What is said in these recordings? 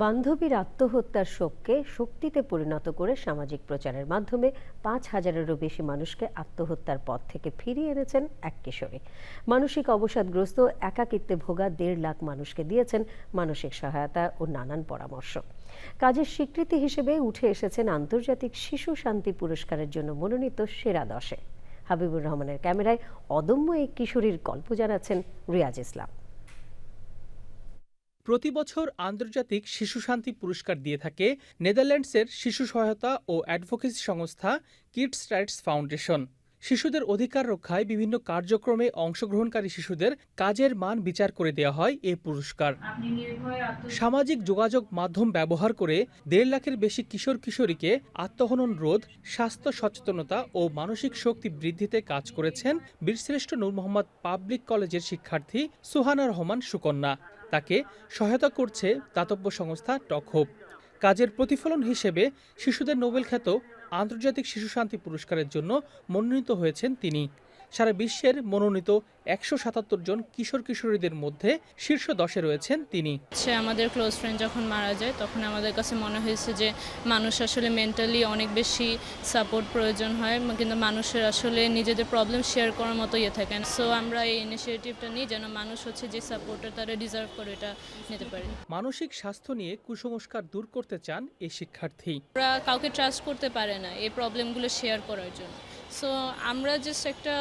বান্ধবীর আত্মহত্যার শোককে শক্তিতে পরিণত করে সামাজিক প্রচারের মাধ্যমে পাঁচ হাজারেরও বেশি মানুষকে আত্মহত্যার পথ থেকে ফিরিয়ে এনেছেন এক কিশোরী। মানসিক অবসাদগ্রস্ত, একাকিত্বে ভোগা দেড় লাখ মানুষকে দিয়েছেন মানসিক সহায়তা ও নানান পরামর্শ। কাজের স্বীকৃতি হিসেবে উঠে এসেছেন আন্তর্জাতিক শিশু শান্তি পুরস্কারের জন্য মনোনীত সেরা দশে। হাবিবুর রহমানের ক্যামেরায় অদম্য এই কিশোরীর গল্প জানাচ্ছেন রিয়াজ ইসলাম। প্রতি বছর আন্তর্জাতিক শিশু শান্তি পুরস্কার দিয়ে থাকে নেদারল্যান্ডসের শিশু সহায়তা ও অ্যাডভোকেসি সংস্থা কিডস রাইটস ফাউন্ডেশন। শিশুদের অধিকার রক্ষায় বিভিন্ন কার্যক্রমে অংশগ্রহণকারী শিশুদের কাজের মান বিচার করে দেওয়া হয় এই পুরস্কার। সামাজিক যোগাযোগ মাধ্যম ব্যবহার করে দেড় লাখের বেশি কিশোর কিশোরীকে আত্মহনন রোধ স্বাস্থ্য সচেতনতা ও মানসিক শক্তি বৃদ্ধিতে কাজ করেছেন বীরশ্রেষ্ঠ নূর মোহাম্মদ পাবলিক কলেজের শিক্ষার্থী সুহানা রহমান সুকন্যা। তাকে সহায়তা করছে দাতব্য সংস্থা টক হোপ কাজের প্রতিফলন হিসেবে শিশুদের নোবেল খ্যাত আন্তর্জাতিক শিশু শান্তি পুরস্কারের জন্য মনোনীত হয়েছেন তিনি। সারা বিশ্বের মনোনীত একশো সাতাত্তর জন কিশোর কিশোরীদের মধ্যে শীর্ষ দশে রয়েছেন তিনি। সে আমাদের ক্লোজ ফ্রেন্ড যখন মারা যায় তখন আমাদের কাছে মনে হয়েছে যে মানুষ আসলে মেন্টালি অনেক বেশি সাপোর্ট প্রয়োজন হয় কিন্তু মানুষের আসলে নিজেদের প্রবলেম শেয়ার করার মতো ইয়ে থাকেন সো আমরা এই ইনিশিয়েটিভটা নিই যেন মানুষ হচ্ছে যে সাপোর্টটা তারা ডিজার্ভ করে এটা নিতে পারে। মানসিক স্বাস্থ্য নিয়ে কুসংস্কার দূর করতে চান এই শিক্ষার্থী। ওরা কাউকে ট্রাস্ট করতে পারে না এই প্রবলেমগুলো শেয়ার করার জন্য। সো আমরা জাস্ট একটা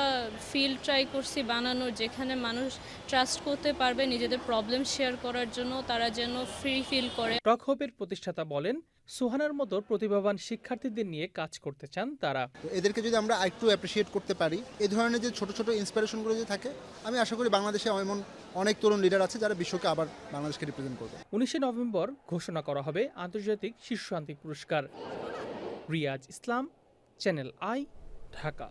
ফিল্ড ট্রাই করছি বানানোর যেখানে মানুষ ট্রাস্ট করতে পারবে নিজেদের প্রবলেম শেয়ার করার জন্য তারা যেন ফ্রি ফিল করে। টকহোপের প্রতিষ্ঠাতা বলেন সুহানার মতো প্রতিভাবান শিক্ষার্থীদের নিয়ে কাজ করতে চান তারা। এদেরকে যদি আমরা একটু অ্যাপ্রিসিয়েট করতে পারি এই ধরনের যে ছোট ছোট ইন্সপিরেশনগুলো যে থাকে আমি আশা করি বাংলাদেশে এমন অনেক তরুণ লিডার আছে যারা বিশ্বকে আবার বাংলাদেশকে রিপ্রেজেন্ট করবে। উনিশে নভেম্বর ঘোষণা করা হবে আন্তর্জাতিক শিশু শান্তি পুরস্কার। Riaz Islam channel I Dhaka.